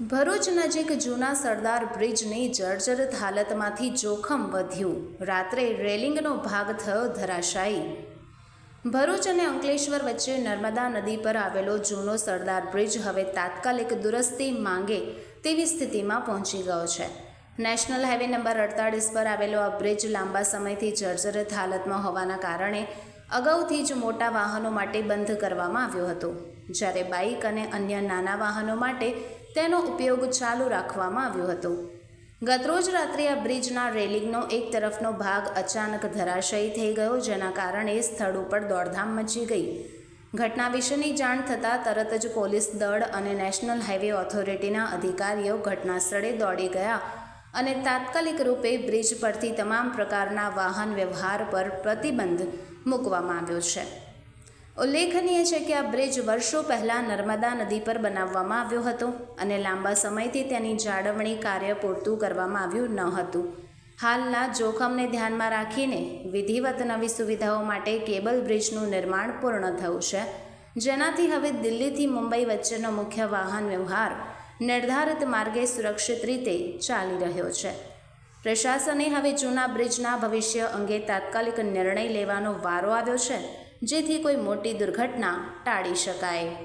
ભરૂચ નજીક જૂના સરદાર બ્રિજની જર્જરિત હાલતમાંથી જોખમ વધ્યું. રાત્રે રેલિંગનો ભાગ થયો ધરાશાયી. ભરૂચ અને અંકલેશ્વર વચ્ચે નર્મદા નદી પર આવેલો જૂનો સરદાર બ્રિજ હવે તાત્કાલિક દુરસ્તી માંગે તેવી સ્થિતિમાં પહોંચી ગયો છે. નેશનલ હાઈવે નંબર અડતાળીસ પર આવેલો આ બ્રિજ લાંબા સમયથી જર્જરિત હાલતમાં હોવાના કારણે અગાઉથી જ મોટા વાહનો માટે બંધ કરવામાં આવ્યો હતો. જ્યારે બાઇક અને અન્ય નાના વાહનો માટે તેનો ઉપયોગ ચાલુ રાખવામાં આવ્યો હતો. ગતરોજ રાત્રે આ બ્રિજના રેલિંગનો એક તરફનો ભાગ અચાનક ધરાશયી થઈ ગયો, જેના કારણે સ્થળ ઉપર દોડધામ મચી ગઈ. ઘટના વિશેની જાણ થતાં તરત જ પોલીસ દળ અને નેશનલ હાઈવે ઓથોરિટીના અધિકારીઓ ઘટના સ્થળે દોડી ગયા અને તાત્કાલિક રૂપે બ્રિજ પરથી તમામ પ્રકારના વાહન વ્યવહાર પર પ્રતિબંધ મૂકવામાં આવ્યો છે. ઉલ્લેખનીય છે કે આ બ્રિજ વર્ષો પહેલાં નર્મદા નદી પર બનાવવામાં આવ્યો હતો અને લાંબા સમયથી તેની જાળવણી કાર્ય પૂરતું કરવામાં આવ્યું ન હતું. હાલના જોખમને ધ્યાનમાં રાખીને વિધિવત નવી સુવિધાઓ માટે કેબલ બ્રિજનું નિર્માણ પૂર્ણ થયું છે. જેનાથી હવે દિલ્હીથી મુંબઈ વચ્ચેનો મુખ્ય વાહન વ્યવહાર નિર્ધારિત માર્ગે સુરક્ષિત રીતે ચાલી રહ્યો છે. પ્રશાસને હવે જૂના બ્રિજના ભવિષ્ય અંગે તાત્કાલિક નિર્ણય લેવાનો વારો આવ્યો છે. જેથી કોઈ મોટી દુર્ઘટના ટાળી શકાય.